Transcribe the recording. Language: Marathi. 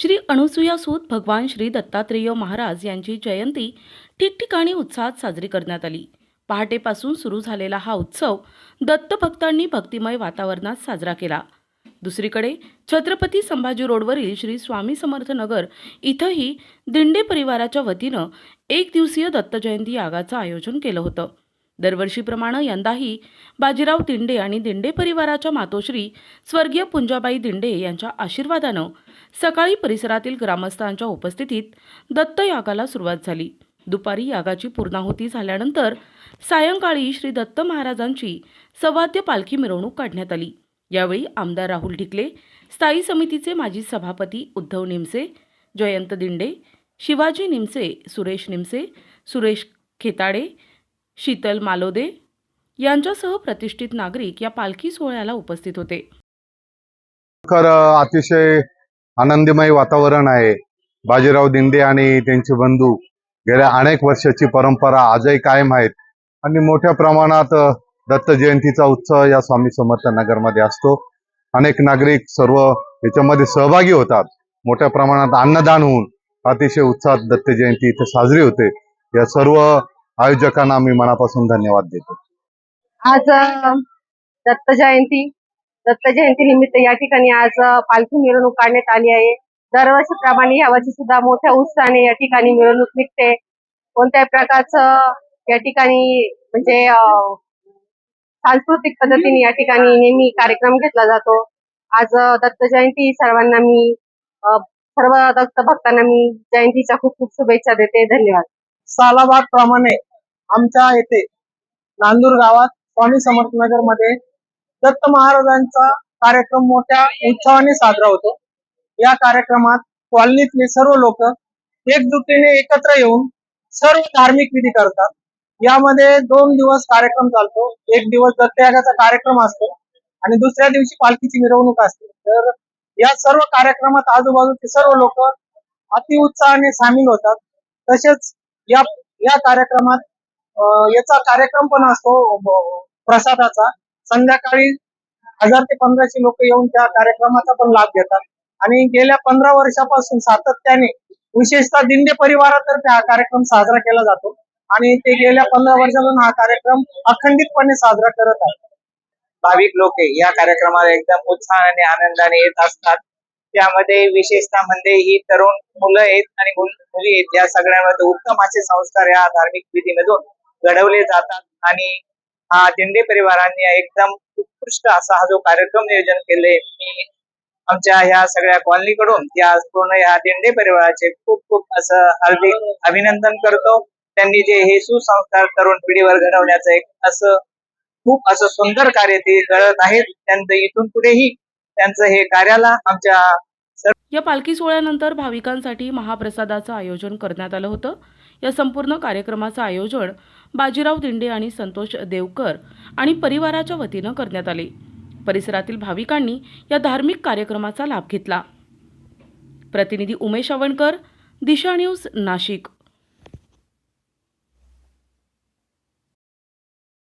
श्री अनुसूया सूत भगवान श्री दत्तात्रेय महाराज यांची जयंती ठिकठिकाणी उत्साहात साजरी करण्यात आली. पहाटेपासून सुरू झालेला हा उत्सव दत्तभक्तांनी भक्तिमय वातावरणात साजरा केला. दुसरीकडे छत्रपती संभाजी रोडवरील श्री स्वामी समर्थ नगर इथंही दिंडे परिवाराच्या वतीनं एक दिवसीय दत्तजयंती यागाचं आयोजन केलं होतं. दरवर्षीप्रमाणे यंदाही बाजीराव दिंडे आणि दिंडे परिवाराच्या मातोश्री स्वर्गीय पुंजाबाई दिंडे यांच्या आशीर्वादानं सकाळी परिसरातील ग्रामस्थांच्या उपस्थितीत दत्त यागाला सुरुवात झाली. दुपारी यागाची पूर्णाहुती झाल्यानंतर सायंकाळी श्री दत्त महाराजांची सवाद्य पालखी मिरवणूक काढण्यात आली. यावेळी आमदार राहुल ढिकले स्थायी समितीचे माजी सभापती उद्धव निमसे जयंत दिंडे शिवाजी निमसे सुरेश निमसे सुरेश खेताडे शीतल मालोदे यांच्यासह प्रतिष्ठित नागरिक या पालखी सोहळ्याला उपस्थित होते. खर अतिशय आनंदमय वातावरण आहे. बाजीराव दिंडे आणि त्यांचे बंधू गेल्या अनेक वर्षाची परंपरा आजही कायम आहेत. आणि मोठ्या प्रमाणात दत्त जयंतीचा उत्सव या स्वामी समर्थ नगरमध्ये असतो. अनेक नागरिक सर्व याच्यामध्ये सहभागी होतात. मोठ्या प्रमाणात अन्नदान होऊन अतिशय उत्साहात दत्त जयंती इथे साजरी होते. या सर्व आयोजकांना मी मनापासून धन्यवाद देतो. आज दत्त जयंती दत्त जयंती निमित्त या ठिकाणी आज पालखी मिरवणूक काढण्यात आली आहे. दरवर्षीप्रमाणे यावर्षी सुद्धा मोठ्या उत्साहाने या ठिकाणी मिरवणूक निघते. कोणत्याही प्रकारचं या ठिकाणी म्हणजे सांस्कृतिक पद्धतीने या ठिकाणी नेहमी कार्यक्रम घेतला जातो. आज दत्त जयंती सर्वांना मी सर्व दत्त भक्तांना मी जयंतीच्या खूप खूप शुभेच्छा देते. धन्यवाद. सालाबाद प्रमाणे आमच्या येथे नांदूर गावात स्वामी समर्थ नगरमध्ये दत्त महाराजांचा कार्यक्रम मोठ्या उत्सवाने साजरा होतो. या कार्यक्रमात कॉलनीतले सर्व लोक एकजुटीने एकत्र येऊन सर्व धार्मिक विधी करतात. यामध्ये दोन दिवस कार्यक्रम चालतो. एक दिवस दत्तयागाचा कार्यक्रम असतो आणि दुसऱ्या दिवशी पालखीची मिरवणूक असते. तर या सर्व कार्यक्रमात आजूबाजूचे सर्व लोक अतिउत्साहाने सामील होतात. तसेच या या कार्यक्रमात याचा कार्यक्रम पण असतो प्रसादाचा. संध्याकाळी हजार ते पंधराशे लोक येऊन त्या कार्यक्रमाचा पण लाभ घेतात. आणि गेल्या पंधरा वर्षापासून सातत्याने विशेषतः दिंडे परिवारातर्फे हा कार्यक्रम साजरा केला जातो. आणि ते गेल्या पंधरा वर्षापासून हा कार्यक्रम अखंडितपणे साजरा करत आहे भाविक लोक या कार्यक्रमाला एकदम उत्साहाने आनंदाने येत असतात. त्यामध्ये विशेषतः म्हणजे ही तरुण मुलं आहेत आणि मुली आहेत. या सगळ्यामध्ये उत्तम असे संस्कार या धार्मिक विधीमधून घडवले जातात. आणि हा दिंडे परिवारांनी एकदम उत्कृष्ट असा हा जो कार्यक्रम नियोजन केले मी आमच्या ह्या सगळ्या कॉलनीकडून या पूर्ण या दिंडे परिवाराचे खूप खूप असं हार्दिक अभिनंदन करतो. त्यांनी जे हे सुसंस्कार तरुण पिढीवर घडवण्याचं एक असं खूप असं सुंदर कार्य ते करत आहेत. त्यांचं इथून पुढेही त्यांचं हे कार्याला आमच्या या पालखी सोहळ्यानंतर भाविकांसाठी महाप्रसादाचं आयोजन करण्यात आलं होतं. या संपूर्ण कार्यक्रमाचं आयोजन बाजीराव दिंडे आणि संतोष देवकर आणि परिवाराच्या वतीनं करण्यात आले. परिसरातील भाविकांनी या धार्मिक कार्यक्रमाचा लाभ घेतला. प्रतिनिधी उमेश अवणकर दिशा न्यूज नाशिक.